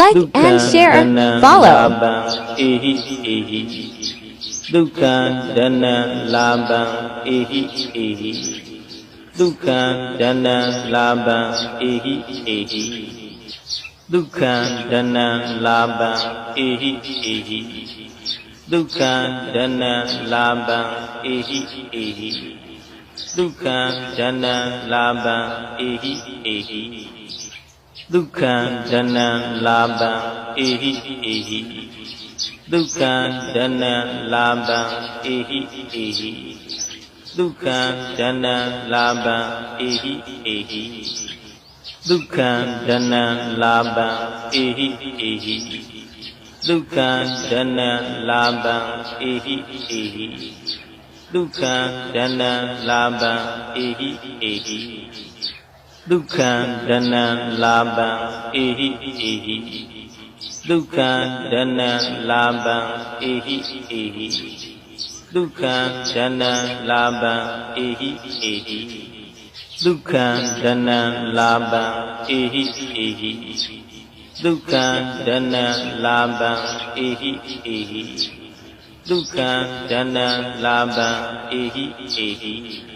Like ဒုက္ခ and share. ဒနံ Follow. လာဘံအေဟိအေဟိ ဒုက္ခဒနံလာဘံအေဟိအေဟိဒုက္ခဒနံလာဘံအေဟိအေဟိဒုက္ခဒနံလာဘံအေဟိအေဟိဒုက္ခဒနံလာဘံအေဟိအေဟိဒုက္ခဒနံလာဘံအေဟိအေဟိဒုက္ခံဒနံလာဘံအေဟိအေဟိ ဒုက္ခံဒနံလာဘံအေဟိအေဟိဒုက္ခံဒနံလာဘံအေဟိအေဟိဒုက္ခံဒနံလာဘံအေဟိအေဟိဒုက္ခံဒနံလာဘံအေဟိအေဟိဒုက္ခံဒနံလာဘံအေဟိအေဟိဒုက္ခံဒနံလာဘံအေဟိအေဟိဒုက္ခံဒနံလာဘံအေဟိအေဟိဒုက္ခံဒနံလာဘံအေဟိအေဟိဒုက္ခံဒနံလာဘံအေဟိအေဟိဒုက္ခံဒနံလာဘံအေဟိအေဟိဒုက္ခံဒနံလာဘံအေဟိအေဟိ